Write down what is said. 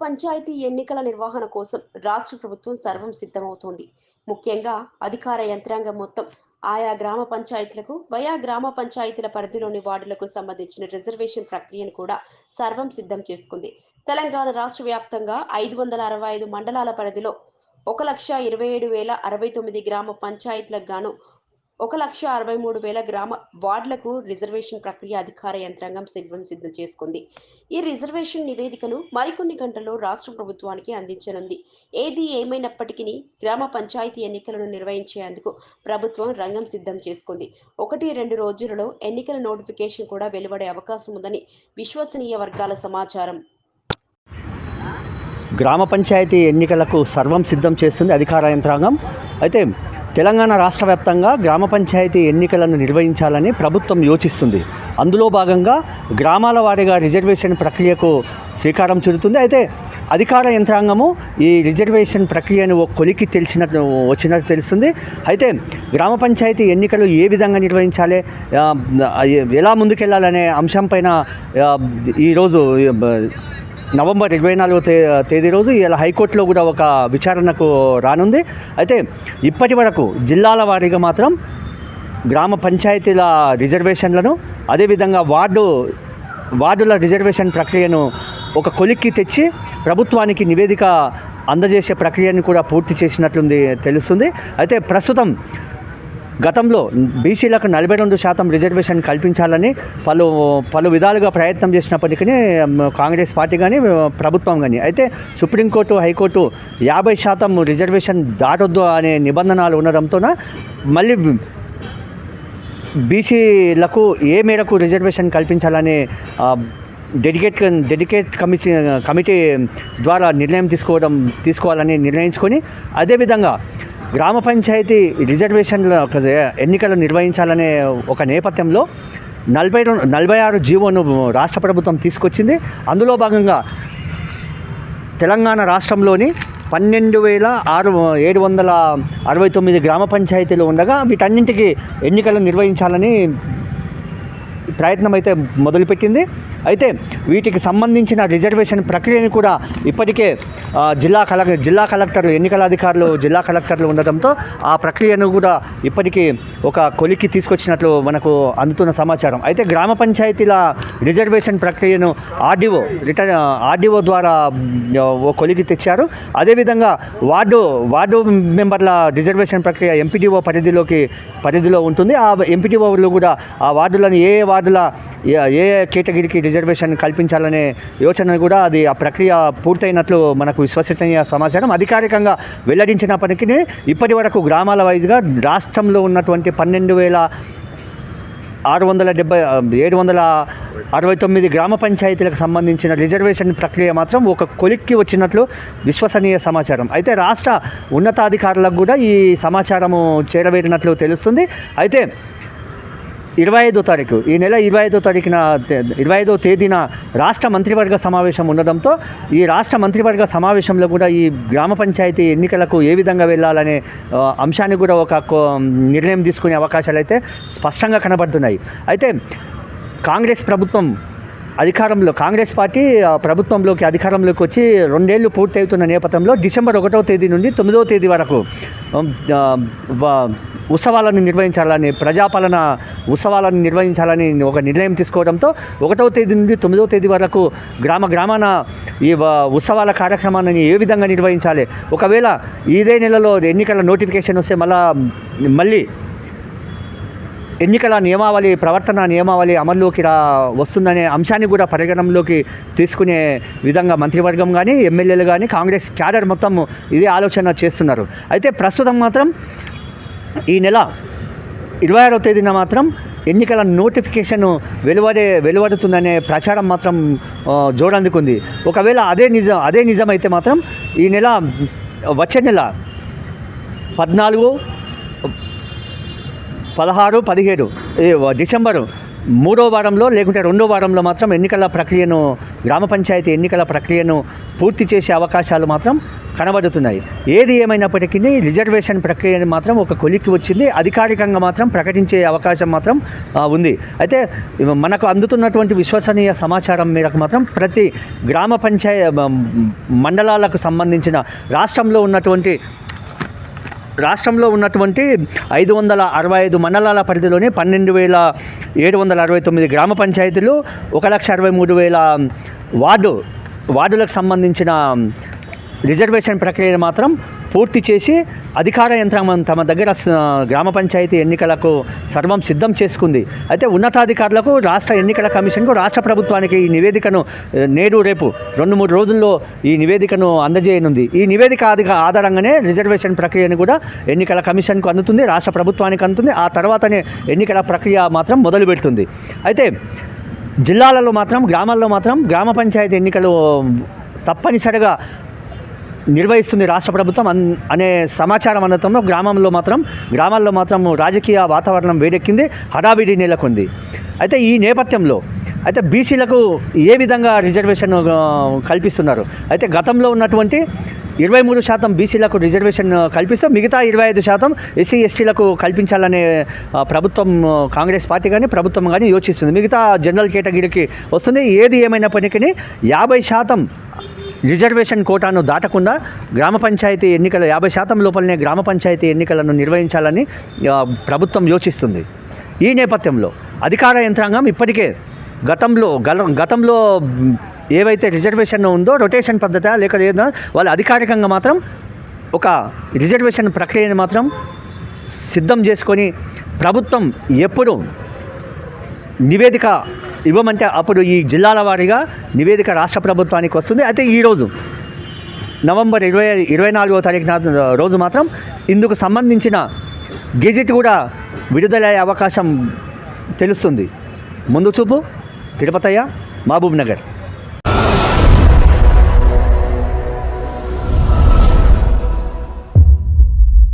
పంచాయతీ ఎన్నికల నిర్వహణ కోసం రాష్ట్ర ప్రభుత్వం సర్వం సిద్ధమవుతోంది. ముఖ్యంగా అధికార యంత్రాంగం మొత్తం ఆయా గ్రామ పంచాయతీలకు వయా గ్రామ పంచాయతీల పరిధిలోని వార్డులకు సంబంధించిన రిజర్వేషన్ ప్రక్రియను కూడా సర్వం సిద్ధం చేసుకుంది. తెలంగాణ రాష్ట్ర వ్యాప్తంగా ఐదు వందల అరవై ఐదు మండలాల పరిధిలో ఒక లక్ష ఇరవై ఏడు వేల అరవై తొమ్మిది గ్రామ పంచాయతీలకు గాను ఒక లక్ష అరవై మూడు వేల గ్రామ వార్డులకు రిజర్వేషన్ ప్రక్రియ అధికార యంత్రాంగం సిద్ధం సిద్ధం చేసుకుంది. ఈ రిజర్వేషన్ నివేదికను మరికొన్ని గంటల్లో రాష్ట్ర ప్రభుత్వానికి అందించనుంది. ఏది ఏమైనప్పటికీ గ్రామ పంచాయతీ ఎన్నికలను నిర్వహించేందుకు ప్రభుత్వం రంగం సిద్ధం చేసుకుంది. ఒకటి రెండు రోజులలో ఎన్నికల నోటిఫికేషన్ కూడా వెలువడే అవకాశం ఉందని విశ్వసనీయ వర్గాల సమాచారం. గ్రామ పంచాయతీ ఎన్నికలకు సర్వం సిద్ధం చేస్తుంది అధికార యంత్రాంగం. అయితే తెలంగాణ రాష్ట్ర వ్యాప్తంగా గ్రామ పంచాయతీ ఎన్నికలను నిర్వహించాలని ప్రభుత్వం యోచిస్తుంది. అందులో భాగంగా గ్రామాల వారీగా రిజర్వేషన్ ప్రక్రియకు శ్రీకారం చుడుతుంది అయితే అధికార యంత్రాంగము ఈ రిజర్వేషన్ ప్రక్రియను ఓ కొలికి తెలిసినట్టు వచ్చినట్టు తెలుస్తుంది. అయితే గ్రామ పంచాయతీ ఎన్నికలు ఏ విధంగా నిర్వహించాలి ఎలా ముందుకెళ్ళాలనే అంశంపైన ఈరోజు నవంబర్ ఇరవై నాలుగో తే తేదీ రోజు ఇలా హైకోర్టులో కూడా ఒక విచారణకు రానుంది. అయితే ఇప్పటి వరకు జిల్లాల వారీగా మాత్రం గ్రామ పంచాయతీల రిజర్వేషన్లను అదేవిధంగా వార్డు వార్డుల రిజర్వేషన్ ప్రక్రియను ఒక కొలిక్కి తెచ్చి ప్రభుత్వానికి నివేదిక అందజేసే ప్రక్రియను కూడా పూర్తి చేసినట్లుంది తెలుస్తుంది. అయితే ప్రస్తుతం గతంలో బీసీలకు నలభై రెండు శాతం రిజర్వేషన్ కల్పించాలని పలు పలు విధాలుగా ప్రయత్నం చేసినప్పటికీ కాంగ్రెస్ పార్టీ కానీ ప్రభుత్వం కానీ అయితే సుప్రీంకోర్టు హైకోర్టు యాభై శాతం రిజర్వేషన్ దాటొద్దు అనే నిబంధనలు ఉండడంతోన మళ్ళీ బీసీలకు ఏ మేరకు రిజర్వేషన్ కల్పించాలని డెడికేట్ డెడికేట్ కమిటీ కమిటీ ద్వారా నిర్ణయం తీసుకోవడం తీసుకోవాలని నిర్ణయించుకొని అదేవిధంగా గ్రామ పంచాయతీ రిజర్వేషన్ల ఎన్నికలు నిర్వహించాలనే ఒక నేపథ్యంలో నలభై రెండు నలభై ఆరు జీవోను రాష్ట్ర ప్రభుత్వం తీసుకొచ్చింది. అందులో భాగంగా తెలంగాణ రాష్ట్రంలోని పన్నెండు వేల ఆరు ఏడు వందల అరవై తొమ్మిది గ్రామ పంచాయతీలు ఉండగా వీటన్నింటికి ఎన్నికలు నిర్వహించాలని ప్రయత్నం అయితే మొదలుపెట్టింది. అయితే వీటికి సంబంధించిన రిజర్వేషన్ ప్రక్రియను కూడా ఇప్పటికే జిల్లా కల జిల్లా కలెక్టర్లు ఎన్నికల అధికారులు జిల్లా కలెక్టర్లు ఉండటంతో ఆ ప్రక్రియను కూడా ఇప్పటికీ ఒక కొలికి తీసుకొచ్చినట్లు మనకు అందుతున్న సమాచారం. అయితే గ్రామ పంచాయతీల రిజర్వేషన్ ప్రక్రియను ఆర్డీఓ రిటర్న్ ఆర్డీఓ ద్వారా ఓ కొలికి తెచ్చారు. అదేవిధంగా వార్డు వార్డు మెంబర్ల రిజర్వేషన్ ప్రక్రియ ఎంపీడీఓ పరిధిలోకి పరిధిలో ఉంటుంది. ఆ ఎంపీటీఓలు కూడా ఆ వార్డులను ఏ వార్డు వార్డుల ఏ- ఏ కేటగిరీకి రిజర్వేషన్ కల్పించాలనే యోచన కూడా అది ఆ ప్రక్రియ పూర్తయినట్లు మనకు విశ్వసనీయ సమాచారం. అధికారికంగా వెల్లడించినప్పటికీ ఇప్పటి వరకు గ్రామాల వైజ్గా రాష్ట్రంలో ఉన్నటువంటి పన్నెండు వేల ఆరు వందల డెబ్బై ఏడు వందల అరవై తొమ్మిది గ్రామ పంచాయతీలకు సంబంధించిన రిజర్వేషన్ ప్రక్రియ మాత్రం ఒక కొలిక్కి వచ్చినట్లు విశ్వసనీయ సమాచారం. అయితే రాష్ట్ర ఉన్నతాధికారులకు కూడా ఈ సమాచారము చేరవేరినట్లు తెలుస్తుంది. అయితే ఇరవై ఐదో తారీఖు. ఈ నెల ఇరవై ఐదో తారీఖున ఇరవై ఐదో తేదీన రాష్ట్ర మంత్రివర్గ సమావేశం ఉండడంతో ఈ రాష్ట్ర మంత్రివర్గ సమావేశంలో కూడా ఈ గ్రామ పంచాయతీ ఎన్నికలకు ఏ విధంగా వెళ్ళాలనే అంశాన్ని కూడా ఒక నిర్ణయం తీసుకునే అవకాశాలు అయితే స్పష్టంగా కనబడుతున్నాయి. అయితే కాంగ్రెస్ ప్రభుత్వం అధికారంలో కాంగ్రెస్ పార్టీ ప్రభుత్వంలోకి అధికారంలోకి వచ్చి రెండేళ్ళు పూర్తవుతున్న నేపథ్యంలో డిసెంబర్ ఒకటో తేదీ నుండి తొమ్మిదవ తేదీ వరకు ఉత్సవాలను నిర్వహించాలని ప్రజాపాలన ఉత్సవాలను నిర్వహించాలని ఒక నిర్ణయం తీసుకోవడంతో ఒకటవ తేదీ నుండి తొమ్మిదవ తేదీ వరకు గ్రామ గ్రామాన ఈ వ- ఉత్సవాల కార్యక్రమాన్ని ఏ విధంగా నిర్వహించాలి? ఒకవేళ ఇదే నెలలో ఎన్నికల నోటిఫికేషన్ వస్తే మళ్ళా మళ్ళీ ఎన్నికల నియమావళి ప్రవర్తన నియమావళి అమల్లోకి రా వస్తుందనే అంశాన్ని కూడా పరిగణనలోకి తీసుకునే విధంగా మంత్రివర్గం కానీ ఎమ్మెల్యేలు కానీ కాంగ్రెస్ క్యాడర్ మొత్తం ఇదే ఆలోచన చేస్తున్నారు. అయితే ప్రస్తుతం మాత్రం ఈ నెల ఇరవై ఆరో తేదీన మాత్రం ఎన్నికల నోటిఫికేషన్ వెలువడే వెలువడుతుందనే ప్రచారం మాత్రం జోడందుకుంది జోరందుకుంది. ఒకవేళ అదే నిజం అదే నిజమైతే మాత్రం ఈ నెల వచ్చే నెల పద్నాలుగు పదహారు పదిహేడు ఈ డిసెంబరు మూడో వారంలో లేకుంటే రెండో వారంలో మాత్రం ఎన్నికల ప్రక్రియను గ్రామ పంచాయతీ ఎన్నికల ప్రక్రియను పూర్తి చేసే అవకాశాలు మాత్రం కనబడుతున్నాయి. ఏది ఏమైనప్పటికీ రిజర్వేషన్ ప్రక్రియను మాత్రం ఒక కొలిక్కి వచ్చింది. అధికారికంగా మాత్రం ప్రకటించే అవకాశం మాత్రం ఉంది. అయితే మనకు అందుతున్నటువంటి విశ్వసనీయ సమాచారం మేరకు మాత్రం ప్రతి గ్రామ పంచాయ మండలాలకు సంబంధించిన రాష్ట్రంలో ఉన్నటువంటి రాష్ట్రంలో ఉన్నటువంటి ఐదు వందల అరవై ఐదు మండలాల పరిధిలోని పన్నెండు వేల ఏడు వందల అరవై తొమ్మిది గ్రామ పంచాయతీలు ఒక లక్ష అరవై మూడు వేల వార్డు వార్డులకు సంబంధించిన రిజర్వేషన్ ప్రక్రియను మాత్రం పూర్తి చేసి అధికార యంత్రాంగం తమ దగ్గర గ్రామ పంచాయతీ ఎన్నికలకు సర్వం సిద్ధం చేసుకుంది. అయితే ఉన్నతాధికారులకు రాష్ట్ర ఎన్నికల కమిషన్కు రాష్ట్ర ప్రభుత్వానికి ఈ నివేదికను నేడు రేపు రెండు మూడు రోజుల్లో ఈ నివేదికను అందజేయనుంది. ఈ నివేదిక ఆధారంగానే రిజర్వేషన్ ప్రక్రియను కూడా ఎన్నికల కమిషన్కు అందుతుంది రాష్ట్ర ప్రభుత్వానికి అందుతుంది. ఆ తర్వాతనే ఎన్నికల ప్రక్రియ మాత్రం మొదలు పెడుతుంది. అయితే జిల్లాలలో మాత్రం గ్రామాల్లో మాత్రం గ్రామ పంచాయతీ ఎన్నికలు తప్పనిసరిగా నిర్వహిస్తుంది రాష్ట్ర ప్రభుత్వం అన్ అనే సమాచారం అందటంలో గ్రామంలో మాత్రం గ్రామాల్లో మాత్రం రాజకీయ వాతావరణం వేడెక్కింది హడావిడి నెలకొంది. అయితే ఈ నేపథ్యంలో అయితే బీసీలకు ఏ విధంగా రిజర్వేషన్ కల్పిస్తున్నారు? అయితే గతంలో ఉన్నటువంటి ఇరవై మూడు శాతం బీసీలకు రిజర్వేషన్ కల్పిస్తూ మిగతా ఇరవై ఐదు శాతం ఎస్సీ ఎస్టీలకు కల్పించాలనే ప్రభుత్వం కాంగ్రెస్ పార్టీ కానీ ప్రభుత్వం కానీ యోచిస్తుంది. మిగతా జనరల్ కేటగిరీకి వస్తుంది. ఏది ఏమైనప్పటికీ యాభై శాతం రిజర్వేషన్ కోటాను దాటకుండా గ్రామ పంచాయతీ ఎన్నికల యాభై శాతం లోపలనే గ్రామ పంచాయతీ ఎన్నికలను నిర్వహించాలని ప్రభుత్వం యోచిస్తుంది. ఈ నేపథ్యంలో అధికార యంత్రాంగం ఇప్పటికే గతంలో గల గతంలో ఏవైతే రిజర్వేషన్ ఉందో రొటేషన్ పద్ధతి లేక ఏదో వాళ్ళు అధికారికంగా మాత్రం ఒక రిజర్వేషన్ ప్రక్రియను మాత్రం సిద్ధం చేసుకొని ప్రభుత్వం ఎప్పుడు నివేదిక ఇవ్వమంటే అప్పుడు ఈ జిల్లాల వారీగా నివేదిక రాష్ట్ర ప్రభుత్వానికి వస్తుంది. అయితే ఈరోజు నవంబర్ ఇరవై ఇరవై నాలుగో తారీఖు రోజు మాత్రం ఇందుకు సంబంధించిన గెజిట్ కూడా విడుదలయ్యే అవకాశం తెలుస్తుంది. ముందు చూపు తిరుపతయ్య మహబూబ్ నగర్